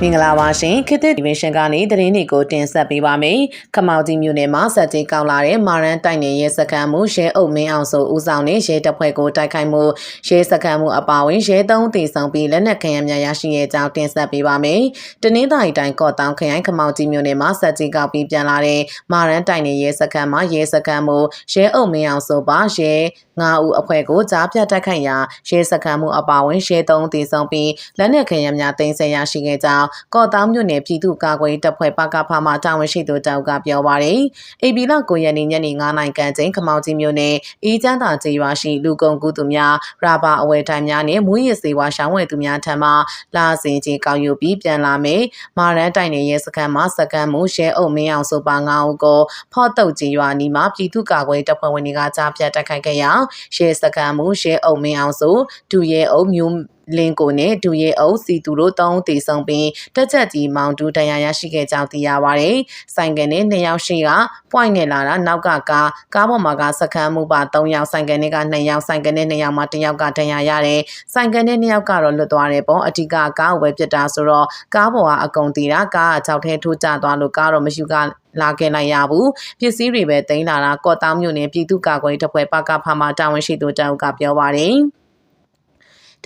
မင်္ဂလာပါရှင်ခေတ်သစ်ဒီဗီရှင်းကနေသတင်းတွေကိုတင်ဆက်ပေးပါမယ်။ခမောက်ကြီးမြို့နယ်မှာစက်ကြီးကောက်လာတဲ့မာရန်တိုက်နယ်ရဲစခန်းမှုရဲအုပ်မင်းအောင်ဆိုဦးဆောင်တဲ့ရဲတပ်ဖွဲ့ကိုတိုက်ခိုက်မှုရဲစခန်းမှုအပါအဝင်ရဲသုံးတီဆောင်ပြီးလက်နက်ခဲယမ်းများရရှိရဲ့အကြောင်းတင်ဆက်ပေးပါမယ်။တနင်္သာရီတိုင်းကော့တောင်ခရိုင်ခမောက်ကြီးမြို့နယ်မှာစက်ကြီးကောက်ပြီးပြန်လာတဲ့မာရန်တိုက်နယ်ရဲစခန်းမှာရဲစခန်းမှုရဲအုပ်မင်းအောင်ဆိုပါရဲငါးဦးအဖွဲ့ကိုကြားပြတ်တိုက်ခိုက်ရာရဲစခန်းမှုအပါအဝင်ရဲသုံးတီဆောင်ပြီးလက်နက်ခဲယမ်းများတင်ဆက်ရရှိခဲ့ကြောင်းကော့တောင်မြို့နယ်ပြည်သူ့ကာကွယ်ရေးတပ်ဖွဲ့ပကဖမှတာဝန်ရှိသူတောက်ကပြောပါရယ်။ AB လ9ရက်နေ့ညနေ9:00နာရီခန့်ချိန်ခမောင်ကြီးမြို့နယ်အေးချမ်းသာကျေးရွာရှိလူကုန်ကူးသူများရာဘာအဝယ်တိုင်များနဲ့မူရစ်စေဝါရှောင်းဝယ်သူများထံမှလာစဉ်ချင်းကောက်ယူပြီးပြန်လာမယ်။မာရန်တိုင်နယ်ရဲစခန်းမှာစကန်းမှုရဲအုပ်မင်းအောင်ဆိုပါ9ဦးကိုဖော့တုတ်ကျေးရွာနီမှာပြည်သူ့ကာကွယ်တပ်ဖွဲ့ဝင်တွေကကြားပြတ်တိုက်ခိုက်ခဲ့ရာရဲစခန်းမှုရဲအုပ်မင်းအောင်ဆိုဒူရဲအုပ်မျိုး လင်းကိုနဲ့ဒူရဲအုပ်စီသူတို့တောင်းတီဆောင်ပြီးတက်ချက်ကြီးမောင်တူတရားရရှိခဲ့ကြောင်းသိရပါတယ်။ဆိုင်ကန်နဲ့နှစ်ယောက်ရှိကပွိုင်နဲ့လာတာနောက်ကကားကားပေါ်မှာကစခန်းမှုပါ3ယောက်ဆိုင်ကန်နဲ့က2ယောက်ဆိုင်ကန်နဲ့2ယောက်မှာ1ယောက်ကတရားရတယ်။ဆိုင်ကန်နဲ့2ယောက်ကတော့လွတ်သွားတယ်ပေါ့အဓိကကားကိုပဲပြစ်တာဆိုတော့ကားပေါ်ကအကုန်တီတာကားက6ထဲထိုးကျသွားလို့ကားတော့မရှိကလာခဲ့လိုက်ရဘူးပစ္စည်းတွေပဲတင်လာတာကော့တောင်းမြို့နယ်ပြည်သူ့ကာကွယ်တပ်ဖွဲ့ပကဖမှာတာဝန်ရှိသူတောက်ကပြောပါတယ်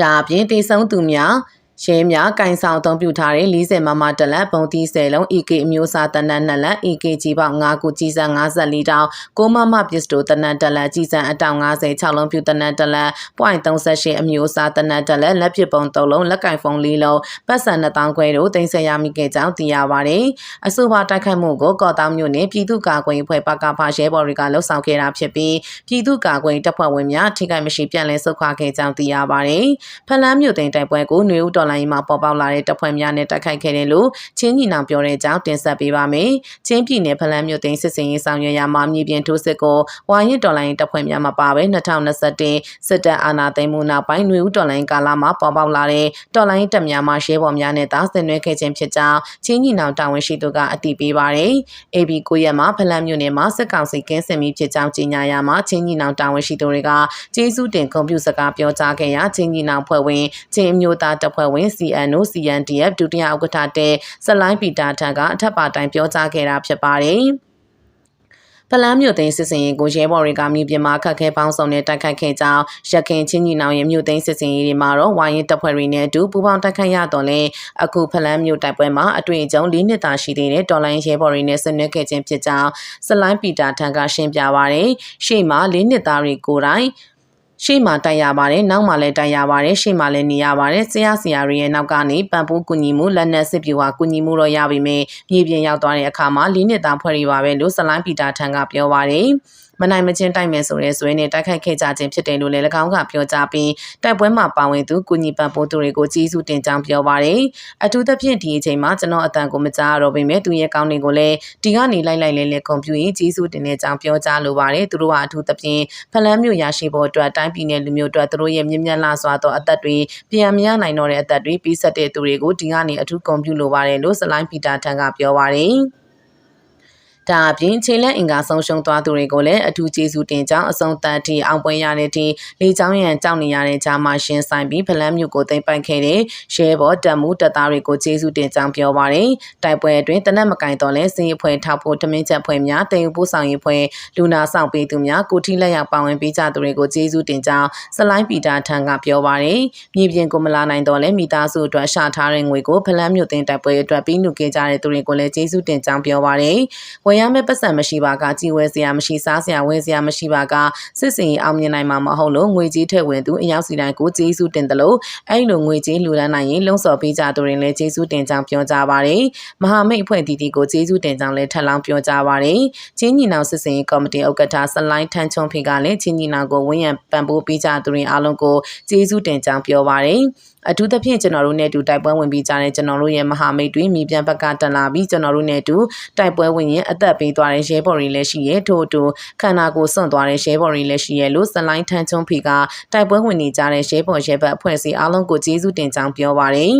ဒါအပြင်တေဆုံးသူများ ရဲများကင်ဆောင်အသုံးပြုထားတဲ့40မမတလက်ပုံတီး10လုံး EK အမျိုးအစားတနတ်2လက် EK ကြီးပေါက်5ခုကြီးစံ54တောင်6မမပစ္စတိုတနတ်တလက်ကြီးစံအတောင်50 6လုံးပြုတနတ်တလက် .38 အမျိုးအစားတနတ်တလက်လက်ဖြစ်ပုံ3လုံးလက်ကင်ဖုန်း4လုံးပတ်စံ2000ခွဲတို့တင်ဆက်ရမိခဲ့ကြောင်းသိရပါတယ်။အဆိုပါတိုက်ခိုက်မှုကိုကော့တောင်မြို့နယ်ပြည်သူ့ကာကွယ်ရေးဖွဲ့ပကဖရဲဘော်တွေကလှုပ်ဆောင်ခဲ့တာဖြစ်ပြီးပြည်သူ့ကာကွယ်တပ်ဖွဲ့ဝင်များထိခိုက်မရှိပြန်လည်ဆုတ်ခွာခဲ့ကြောင်းသိရပါတယ်။ဖလန်းမြို့တင်တိုက်ပွဲကိုຫນွေဦးတော်လိုင်းမှာပေါ်ပေါက်လာတဲ့တပ်ဖွဲ့များနဲ့တိုက်ခိုက်ခဲ့တယ်လို့ချင်းညီနောင်ပြောတဲ့အကြောင်းတင်ဆက်ပေးပါမယ်။ချင်းပြည်နယ်ဖလန်းမြို့သိမ်းစစ်စင်ရေးဆောင်ရွက်ရာမှာမြေပြင်ထိုးစစ်ကိုဝါရင်တော်လိုင်းတပ်ဖွဲ့များမှာပါပဲ2021စစ်တပ်အာဏာသိမ်းမှုနောက်ပိုင်းຫນွေဦးတော်လိုင်းကာလမှာပေါ်ပေါက်လာတဲ့တော်လိုင်းတပ်များမှရဲဘော်များနဲ့တာဆင်နွှဲခဲ့ခြင်းဖြစ်ကြောင်းချင်းညီနောင်တာဝန်ရှိသူကအတည်ပြုပါတယ်။ AB ကိုရက်မှာဖလန်းမြို့နယ်မှာစစ်ကောင်စီကင်းစင်ပြီးဖြစ်ကြောင်းကြေညာရမှာချင်းညီနောင်တာဝန်ရှိသူတွေကကျေးဇူးတင်ကွန်ပျူစကားပြောကြားခဲ့ရာချင်းညီနောင်ဖွဲ့ဝင်ချင်းအမျိုးသားတပ်ဖွဲ့ဝင် CNO CNDF ဒုတိယဥက္ကဋ္ဌတဲ့ဇလိုင်းပီတာထံကအထက်ပါတိုင်ပြောကြားခဲ့တာဖြစ်ပါတယ်။ဖလန်းမြို့သိမ်းစစ်စင်ရေးကိုရဲဘော်တွေကမြေပြင်မှာခက်ခဲပေါင်းစုံနဲ့တိုက်ခိုက်ခဲ့ကြောင်းရခင်ချင်းညီနောင်ရဲ့မြို့သိမ်းစစ်စင်ရေးတွေမှာတော့ဝိုင်းရင်တပ်ဖွဲ့တွေနဲ့အတူပူးပေါင်းတိုက်ခိုက်ရတော့လဲအခုဖလန်းမြို့တိုက်ပွဲမှာအတွေ့အကြုံ၄နှစ်သာရှိသေးတဲ့တော်လိုင်းရဲဘော်တွေနဲ့ဆွေးနွေးခဲ့ခြင်းဖြစ်ကြောင်းစလိုင်းပီတာထံကရှင်းပြပါရယ်ရှေ့မှာ၄နှစ်သားတွေကိုယ်တိုင် ရှေ့မှာတိုက်ရပါတယ်နောက်မှာလည်းတိုက်ရပါတယ်ရှေ့မှာလည်းနေရပါတယ်ဆရာဆရာတွေရဲ့နောက်ကနေပံပိုးကူညီမှုလက်နက်စစ်ပြူဟာကူညီမှုတော့ရပါမယ်မြေပြင်ရောက်သွားတဲ့အခါမှာလေးနှစ်သားဖွဲ့ရပါပဲလို့ဆလိုင်းပီတာထံကပြောပါတယ် မနိုင်မချင်းတိုက်မယ်ဆိုရဲဆိုရင်နဲ့တိုက်ခိုက်ခဲ့ကြခြင်းဖြစ်တယ်လို့လည်း၎င်းကပြောကြားပြီးတိုက်ပွဲမှာပါဝင်သူကုညီပံ့ပိုးသူတွေကိုကြီးစုတင်ကြောင်းပြောပါတယ်။အထူးသဖြင့်ဒီအချိန်မှာကျွန်တော်အတန်ကိုမကြားတော့ပေမဲ့သူရဲ့ကောင်းတွေကိုလည်းဒီကနေလိုက်လိုက်လဲလဲကွန်ပျူတာကြီးစုတင်တဲ့ကြောင်းပြောကြားလိုပါတယ်။သူတို့ကအထူးသဖြင့်ဖလန်းမျိုးရရှိဖို့အတွက်တိုင်းပြည်နယ်လူမျိုးအတွက်သူတို့ရဲ့မြင့်မြတ်လာစွာသောအသက်တွေပြန်မရနိုင်တော့တဲ့အသက်တွေပြီးဆက်တဲ့သူတွေကိုဒီကနေအထူးကွန်ပျူလိုပါတယ်လို့စလိုင်းပီတာထံကပြောပါတယ်။ ဒါအပြင်ခြေလက်အင်္ဂါဆုံးရှုံးသွားသူတွေကိုလည်းအထူးကျေးဇူးတင်ကြောင်းအဆုံးသတ်ထိအောင်ပွဲရတဲ့ထိလေချောင်းရန်ကြောက်နေရတဲ့ဂျာမာရှင်ဆိုင်ပြီးဖလန်းမြို့ကိုသိမ်းပိုက်ခဲ့တဲ့ရဲဘော်တပ်မှုတပ်သားတွေကိုကျေးဇူးတင်ကြောင်းပြောပါတယ်။တိုက်ပွဲအတွင်းတနက်မကင်တော်လဲစင်ရဖွဲ့ထောက်ဖို့တမင်းချက်ဖွဲ့များတင်ယူပို့ဆောင်ရေးဖွဲ့လူနာဆောင်ပေးသူများကိုထိလက်ရောက်ပါဝင်ပေးကြသူတွေကိုကျေးဇူးတင်ကြောင်းစလိုင်းပီတာထံကပြောပါတယ်။မြေပြင်ကိုမလာနိုင်တော့လဲမိသားစုအတွက်ရှာထားတဲ့ငွေကိုဖလန်းမြို့တင်တိုက်ပွဲအတွက်ပြီးနုခဲ့ကြတဲ့သူတွေကိုလည်းကျေးဇူးတင်ကြောင်းပြောပါတယ်။ဝယ်ရမယ့်ပတ်စံမရှိပါကကြည်ဝဲစရာမရှိစားစရာဝယ်စရာမရှိပါကစစ်စင်အောင်မြင်နိုင်မှာမဟုတ်လို့ငွေကြေးထည့်ဝင်သူအရောက်စီတိုင်းကိုကျေးဇူးတင်တယ်လို့အဲ့လိုငွေကြေးလူလန်းနိုင်ရင်လုံစော်ပေးကြသူတွေလည်းကျေးဇူးတင်ကြောင်းပြောကြပါတယ်မဟာမိတ်အဖွဲ့တီတီကိုကျေးဇူးတင်ကြောင်းလည်းထပ်လောင်းပြောကြပါတယ်ချင်းညီနောင်စစ်စင်ကော်မတီဥက္ကဋ္ဌဆလိုင်းထန်းချုံဖေကလည်းချင်းညီနောင်ကိုဝန်းရံပံ့ပိုးပေးကြသူတွေအားလုံးကိုကျေးဇူးတင်ကြောင်းပြောပါတယ် အထူးသဖြင့်ကျွန်တော်တို့နဲ့အတူတိုက်ပွဲဝင်ပြီးကြတဲ့ကျွန်တော်တို့ရဲ့မဟာမိတ်တွေမိပြန်ဘက်ကတက်လာပြီးကျွန်တော်တို့နဲ့အတူတိုက်ပွဲဝင်ရင်အသက်ပေးသွားတဲ့ရဲဘော်တွေလည်းရှိရဲထို့အတူခန္ဓာကိုယ်စွန့်သွားတဲ့ရဲဘော်တွေလည်းရှိရဲလို့စလိုင်းထန်းချုံဖီကတိုက်ပွဲဝင်နေကြတဲ့ရဲဘော်ရဲဘက်အဖွဲ့အစည်းအားလုံးကိုကျေးဇူးတင်ကြောင်းပြောပါတယ်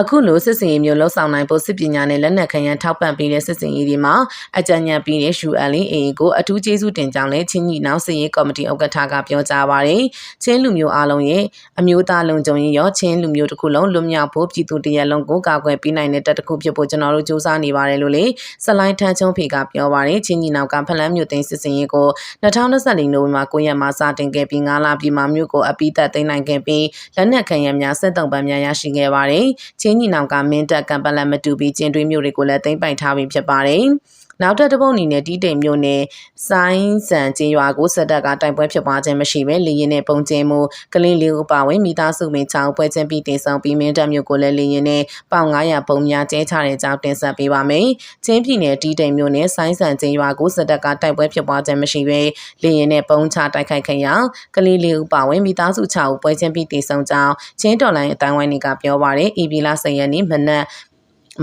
အခုလိုစစ်စင်ရေးမျိုးလှုပ်ဆောင်နိုင်ဖို့စစ်ပညာနဲ့လက်နက်ခဲယမ်းထောက်ပံ့ပေးတဲ့စစ်စင်ရေးတွေမှာအကြံဉာဏ်ပေးတဲ့ ULA ကိုအထူးကျေးဇူးတင်ကြောင်းလည်းချင်းညီနောင်စစ်ရေးကော်မတီဥက္ကဋ္ဌကပြောကြားပါတယ်။ချင်းလူမျိုးအားလုံးရဲ့အမျိုးသားလုံခြုံရေးရောချင်းလူမျိုးတစ်ခုလုံးလွတ်မြောက်ဖို့ပြည်သူတရက်လုံးကိုကာကွယ်ပေးနိုင်တဲ့တပ်တစ်ခုဖြစ်ဖို့ကျွန်တော်တို့စူးစမ်းနေပါတယ်လို့လေဆလိုင်းထန်းချုံဖေကပြောပါတယ်။ချင်းညီနောင်ကဖလန်းမြို့သိမ်းစစ်စင်ရေးကို2024နိုဝင်ဘာ9ရက်မှာစတင်ခဲ့ပြီး9လပြည်မှာမြို့ကိုအပိသက်သိမ်းနိုင်ခဲ့ပြီးလက်နက်ခဲယမ်းများစစ်တုံးပန်းများရရှိခဲ့ပါတယ်။ချင်းညီနောင်ကမင်းတပ်ကံပလန်မတူပြီးကျင်းတွင်းမြို့တွေကိုလည်းသိမ်းပိုက်ထားပြီးဖြစ်ပါတယ်။ နောက်ထပ်တစ်ပုတ်အနေနဲ့တီးတိမ်မြို့နယ်ဆိုင်းစံကျေးရွာကိုစစ်တပ်ကတိုက်ပွဲဖြစ်ပွားခြင်းမရှိဘဲလေရင်နဲ့ပုံကျင်းမှုကလင်းလေးဦးပါဝင်မိသားစုမင်းချောင်းပွဲချင်းပြီးတင်ဆောင်ပြီးမင်းတပ်မြို့ကိုလည်းလေရင်နဲ့ပေါင်900ပုံများကျဲချတဲ့အကြောင်းတင်ဆက်ပေးပါမယ်။ချင်းပြည်နယ်တီးတိမ်မြို့နယ်ဆိုင်းစံကျေးရွာကိုစစ်တပ်ကတိုက်ပွဲဖြစ်ပွားခြင်းမရှိဘဲလေရင်နဲ့ပုံချတိုက်ခိုက်ခဲ့ရာကလေးလေးဦးပါဝင်မိသားစု6ဦးပွဲချင်းပြီးတင်ဆောင်ကြောင်းချင်းတော်လိုင်းအတိုင်းဝိုင်းတွေကပြောပါရယ်။ဤပီလာစရန်နေ့မနက်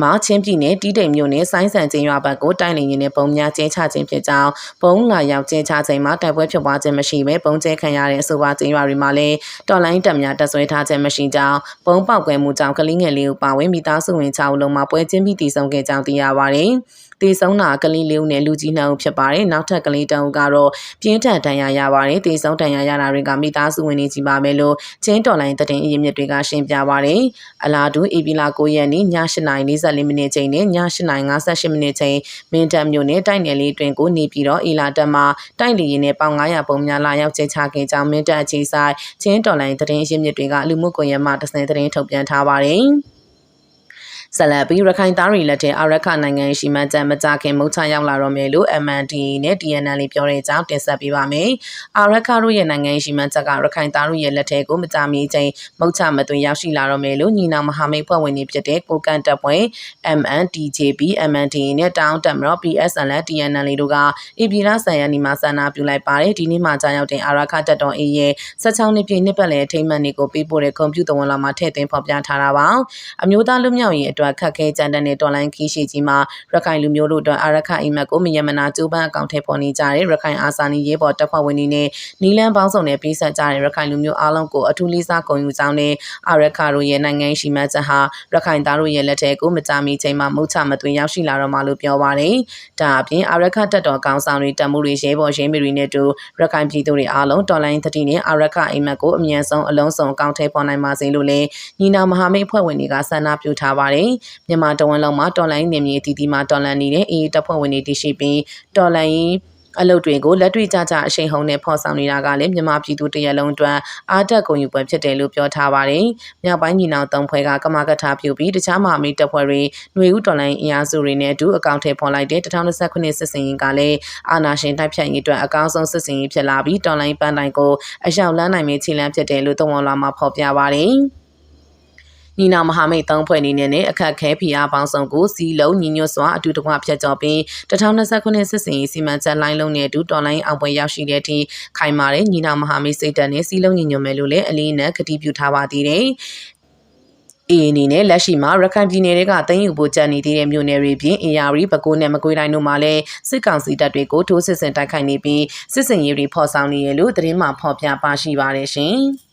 မှာချင်းပြည်နယ်တီးတိမ်မြို့နယ်ဆိုင်းဆန်ချင်းရွာဘက်ကိုတိုင်လင်ရင်နဲ့ပုံများကျဲချခြင်းဖြစ်ကြောင်းပုံလာရောက်ကျဲချခြင်းမှာတိုက်ပွဲဖြစ်ပွားခြင်းမရှိဘဲပုံကျဲခံရတဲ့အဆိုပါချင်းရွာတွေမှာလည်းတော်လိုင်းတပ်များတပ်ဆွဲထားခြင်းမရှိကြောင်းပုံပေါက်ကွဲမှုကြောင့်ကလေးငယ်လေးကိုပါဝင်မိသားစုဝင်6ဦးလုံးမှာပွဲချင်းပြီးတည်ဆုံခဲ့ကြောင်းသိရပါတယ်။ တေဆုံးတာကလေးလေးဦးနဲ့လူကြီးနှစ်ဦးဖြစ်ပါတယ်နောက်ထပ်ကလေးတအုပ်ကတော့ပြင်းထန်ဒဏ်ရာရပါတယ်တေဆုံးဒဏ်ရာရတာတွေကမိသားစုဝင်တွေကြီးပါမယ်လို့ချင်းတော်လိုင်းတည်င်းအရင်မြစ်တွေကရှင်းပြပါတယ်အလားတူအေပီလာ9ရက်နေ့ည8:44မိနစ်ချိန်နဲ့ည8:58မိနစ်ချိန်မင်းတပ်မြို့နယ်တိုက်နယ်လေးတွင်ကိုနေပြီးတော့အီလာတက်မှာတိုက်လေရင်နဲ့ပေါင်900ပုံများလာရောက်ကျချခဲ့ကြောင်းမင်းတပ်အခြေဆိုင်ချင်းတော်လိုင်းတည်င်းအရင်မြစ်တွေကလူမှုကွန်ရက်မှာတစင်တည်င်းထုတ်ပြန်ထားပါတယ် ။ဆက်လက်ပြီးရခိုင်သားတွေလက်ထက်အာရခနိုင်ငံရှိမှကြံမကြခင်မုတ်ချရောက်လာတော့မယ်လို့ MND နဲ့ DNL ပြောတဲ့အကြောင်းတင်ဆက်ပေးပါမယ်။အာရခတို့ရဲ့နိုင်ငံရှိမှချက်ကရခိုင်သားတို့ရဲ့လက်ထက်ကိုမကြမီချင်းမုတ်ချမသွင်ရောက်ရှိလာတော့မယ်လို့ညီနောင်မဟာမိတ်ဖွဲ့ဝင်တွေဖြစ်တဲ့ကိုကန်တပ်ဖွဲ့ MNDJB MND နဲ့တောင်းတမရော PSNL DNL တို့ကဧပြီလ10ရက်နေ့မှာဆန္ဒပြုလိုက်ပါတယ်။ဒီနေ့မှာကြာရောက်တဲ့အာရခတပ်တော်အေးရဲ့16နှစ်ပြည့်နှစ်ပတ်လည်အထိမ်းအမှတ်တွေကိုပေးပို့တဲ့ကွန်ပျူတာဝန်လာမှာထည့်သွင်းဖော်ပြထားတာပါ။အမျိုးသားလူမျိုးရေးအတွက်ခက်ခဲကြမ်းတမ်းတဲ့တော်လိုင်းခီးရှိကြီးမှာရခိုင်လူမျိုးတို့အတွက်အာရခအိမ်မက်ကိုမယမနာကျိုးပန်းအကောင့်ထဲပေါ်နေကြတဲ့ရခိုင်အာစာနီရေးပေါ်တပ်ဖွဲ့ဝင်တွေနဲ့နီလန်းပေါင်းစုံနဲ့ပြီးဆက်ကြတဲ့ရခိုင်လူမျိုးအားလုံးကိုအထူးလေးစားဂုဏ်ယူကြောင်းနဲ့အာရခတို့ရဲ့နိုင်ငံရှိမှချက်ဟာရခိုင်သားတို့ရဲ့လက်ထဲကိုမကြမီချိန်မှာမုတ်ချမသွင်းရောက်ရှိလာတော့မှလို့ပြောပါတယ်။ဒါအပြင်အာရခတပ်တော်ကောင်းဆောင်တွေတမှုတွေရဲဘော်ရင်းမီတွေနဲ့တူရခိုင်ပြည်သူတွေအားလုံးတော်လိုင်းသတိနဲ့အာရခအိမ်မက်ကိုအမြန်ဆုံးအလုံးစုံအကောင့်ထဲပေါ်နိုင်ပါစေလို့လည်းညီနာမဟာမိတ်ဖွဲ့ဝင်တွေကဆန္ဒပြုထားပါတယ်။မြန်မာတဝန်လုံးမှာတော်လိုင်းနေမြေတီတီမှာတော်လန်နေတဲ့အေးတပ်ဖွဲ့ဝင်တွေတရှိပြီးတော်လိုင်းအလုပ်တွေကိုလက်တွေ့ကြကြအရှိန်ဟုန်နဲ့ဖော်ဆောင်နေတာကလည်းမြန်မာပြည်သူတရက်လုံးအတွက်အားတက်ကုန်ယူပွဲဖြစ်တယ်လို့ပြောထားပါတယ်။မြောက်ပိုင်းညီနောင်သုံးဖွဲ့ကကမကထပြုပြီးတခြားမဟာမိတ်တပ်ဖွဲ့တွေຫນွေဦးတော်လိုင်းအင်အားစုတွေနဲ့အတူအကောင့်ထဲပေါ်လိုက်တဲ့2029စစ်စင်ရင်ကလည်းအာနာရှင်တိုက်ဖြတ်ရေးအတွက်အကောင်းဆုံးစစ်စင်ရေးဖြစ်လာပြီးတော်လိုင်းပန်းတိုင်ကိုအရောက်လန်းနိုင်မယ့်ခြေလှမ်းဖြစ်တယ်လို့သုံးဝန်လာမှာဖော်ပြပါတယ်။ ညီနာမဟာမိတ်သုံးဖွဲ့အနေနဲ့အခက်ခဲဖိအားပေါင်းစုံကိုစီလုံးညီညွတ်စွာအတူတကွဖျက်ကျော်ပြီး2029စစ်စင်ရေးစီမံချက်လိုင်းလုံးနဲ့အတူတော်လိုင်းအောင်ပွဲရောက်ရှိတဲ့အထိခိုင်မာတဲ့ညီနာမဟာမိတ်စိတ်ဓာတ်နဲ့စီလုံးညီညွတ်မယ်လို့လည်းအလေးနက်ကတိပြုထားပါသေးတယ်။အေအနေနဲ့လက်ရှိမှာရခိုင်ပြည်နယ်တွေကတင်းယူဖို့ကြံနေသေးတဲ့မြို့နယ်တွေပြင်အေယာရီပဲခူးနဲ့မကွေးတိုင်းတို့မှာလည်းစစ်ကောင်စီတပ်တွေကိုထိုးစစ်ဆင်တိုက်ခိုက်နေပြီးစစ်စင်ရေးတွေဖော်ဆောင်နေရလို့သတင်းမှဖော်ပြပါရှိပါတယ်ရှင်။